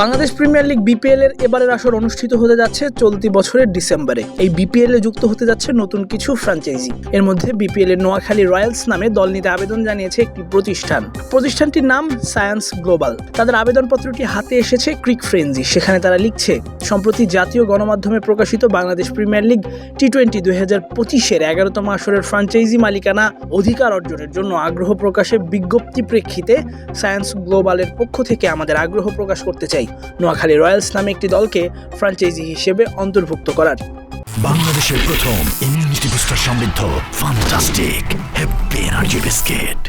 Bangladesh premier league BPL এর এবারের আসর অনুষ্ঠিত হতে যাচ্ছে চলতি বছরের ডিসেম্বরে। এই বিপিএল এ যুক্ত হতে যাচ্ছে নতুন কিছু ফ্র্যাঞ্চাইজি এর মধ্যে বিপিএল এর নোয়াখালী রয়্যালস নামে দল নিতে আবেদন জানিয়েছে একটি প্রতিষ্ঠান। প্রতিষ্ঠানটির নাম সায়েন্স গ্লোবাল। তাদের আবেদনপত্রটি হাতে এসেছে ক্রিক ফ্রেঞ্জি। সেখানে তারা লিখছে, সম্প্রতি জাতীয় গণমাধ্যমে প্রকাশিত Bangladesh premier league T twenty দুই হাজার পঁচিশের এগারোতম আসরের ফ্র্যাঞ্চাইজি মালিকানা অধিকার অর্জনের জন্য আগ্রহ প্রকাশে বিজ্ঞপ্তি প্রেক্ষিতে সায়েন্স গ্লোবালের পক্ষ থেকে আমাদের আগ্রহ প্রকাশ করতে চাই। নোয়াখালী রয়্যালস নামে একটি দলকে ফ্র্যাঞ্চাইজি হিসেবে অন্তর্ভুক্ত করার। বাংলাদেশের প্রথম ইমিউনিটি বুস্টার সমৃদ্ধ fantastic happy energy biscuit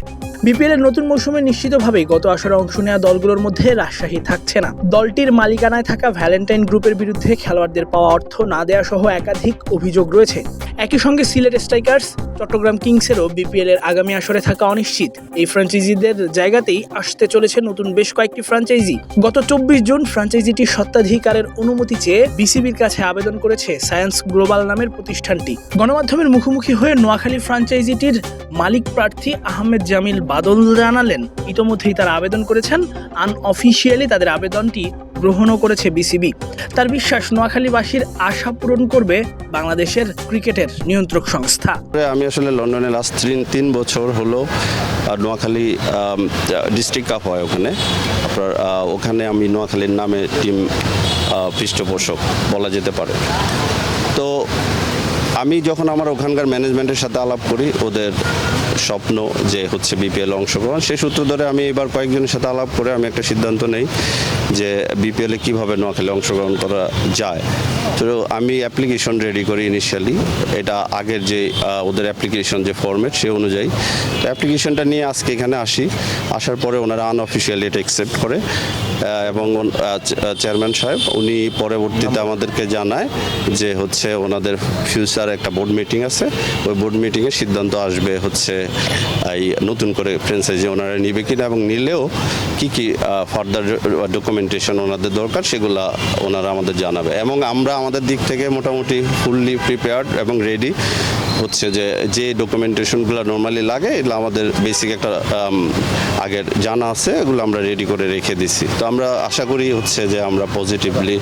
BPL এর নতুন মৌসুমে নিশ্চিতভাবেই গত আসরে অংশ নেওয়া দলগুলোর মধ্যে রাজশাহী থাকছে না। দলটির মালিকানায় থাকা ভ্যালেন্টাইন গ্রুপের বিরুদ্ধে খেলোয়াড়দের পাওয়া অর্থ না দেওয়া সহ একাধিক অভিযোগ রয়েছে। একই সঙ্গে সিলেট স্ট্রাইকার্স চট্টগ্রাম কিংসেরও বিপিএল এর আগামী আসরে থাকা অনিশ্চিত। এই ফ্র্যাঞ্চাইজিদের জায়গাতেই আসতে চলেছে নতুন বেশ কয়েকটি ফ্র্যাঞ্চাইজি। গত চব্বিশ জুন ফ্র্যাঞ্চাইজিটির সত্ত্বাধিকারের অনুমতি চেয়ে বিসিবির কাছে আবেদন করেছে সায়েন্স গ্লোবাল নামের প্রতিষ্ঠানটি। গণমাধ্যমের মুখোমুখি হয়ে নোয়াখালী ফ্র্যাঞ্চাইজিটির মালিক প্রার্থী আহমেদ জামিল বাদল জানালেন। ইতোমধ্যেই তারা আবেদন করেছেন। আনঅফিসিয়ালি তাদের আবেদনটি গ্রহণও করেছে বিসিবি। তার বিশ্বাস নোয়াখালীবাসীর আশা পূরণ করবে বাংলাদেশের ক্রিকেটের নিয়ন্ত্রক সংস্থা। আমি আসলে লন্ডনে লাস্ট তিন বছর হলো নোয়াখালী ডিস্ট্রিক্ট কাপ হয় ওখানে। আপনার ওখানে আমি নোয়াখালীর নামে টিম পৃষ্ঠপোষক বলা যেতে পারে। তো আমি যখন আমার ওখানকার ম্যানেজমেন্টের সাথে আলাপ করি, ওদের স্বপ্ন যে হচ্ছে বিপিএল অংশগ্রহণ। সেই সূত্র ধরে আমি এবার কয়েকজনের সাথে আলাপ করে আমি একটা সিদ্ধান্ত নেই যে বিপিএলে কীভাবে নোয়াখালী অংশগ্রহণ করা যায়। তো আমি অ্যাপ্লিকেশন রেডি করি ইনিশিয়ালি এটা আগের যে ওদের অ্যাপ্লিকেশন যে ফরম্যাট সে অনুযায়ী। তো অ্যাপ্লিকেশনটা নিয়ে আজকে এখানে আসি। আসার পরে ওনারা আনঅফিসিয়ালি এটা অ্যাকসেপ্ট করে এবং চেয়ারম্যান সাহেব উনি পরবর্তীতে আমাদেরকে জানায় যে হচ্ছে ওনাদের ফিউচার একটা বোর্ড মিটিং আছে। ওই বোর্ড মিটিংয়ে সিদ্ধান্ত আসবে হচ্ছে এই নতুন করে ফ্রেন্সাইজি ওনারা নিবে কিনা এবং নিলেও কি কি ফার্দার ডকুমেন্টেশন ওনাদের দরকার সেগুলা ওনারা আমাদের জানাবে। এবং আমরা আমাদের দিক থেকে মোটামুটি ফুললি প্রিপেয়ার্ড এবং রেডি হচ্ছে যে যে ডকুমেন্টেশনগুলো নর্মালি লাগে, এগুলো আমাদের বেসিক একটা আগের জানা আছে, এগুলো আমরা রেডি করে রেখে দিছি। তো আমরা আশা করি হচ্ছে যে আমরা পজিটিভলি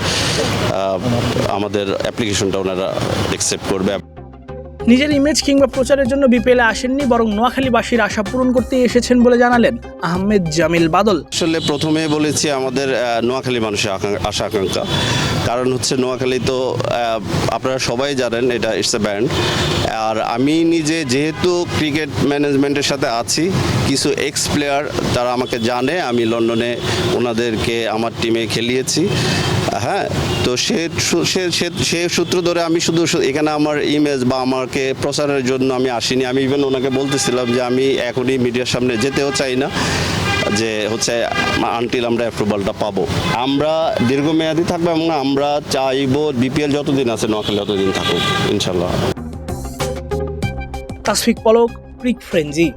আমাদের অ্যাপ্লিকেশনটা ওনারা অ্যাকসেপ্ট করবে। নিজের ইমেজ কিংবা প্রচারের জন্য বিপিএলে আসেননি, বরং নোয়াখালীবাসীর আশা পূরণ করতে এসেছেন বলে জানালেন আহমেদ জামিল বাদল। আসলে প্রথমে বলেছি আমাদের নোয়াখালী মানুষের আশা আকাঙ্ক্ষা। কারণ হচ্ছে নোয়াখালী তো আপনারা সবাই জানেন এটা ইটস এ ব্যান্ড আর আমি নিজে যেহেতু ক্রিকেট ম্যানেজমেন্টের সাথে আছি, কিছু এক্স প্লেয়ার তারা আমাকে জানে, আমি লন্ডনে ওনাদেরকে, আমার টিমে খেলিয়েছি। হ্যাঁ তো সে সে- সে- সূত্র ধরে আমি শুধু এখানে আমার ইমেজ বা আমাকে প্রচারের জন্য আমি আসিনি। আমি ইভেন ওনাকে বলতেছিলাম যে আমি এখনই মিডিয়ার সামনে যেতেও চাই না, যে হচ্ছে আনটিল আমরা অ্যাপ্রুভালটা পাবো। আমরা দীর্ঘমেয়াদী থাকব এবং আমরা চাইব বিপিএল যতদিন আছে, নোয়াখালী ততদিন থাকুক, ইনশাল্লাহ। Tasfiq Palak, cric frenzy.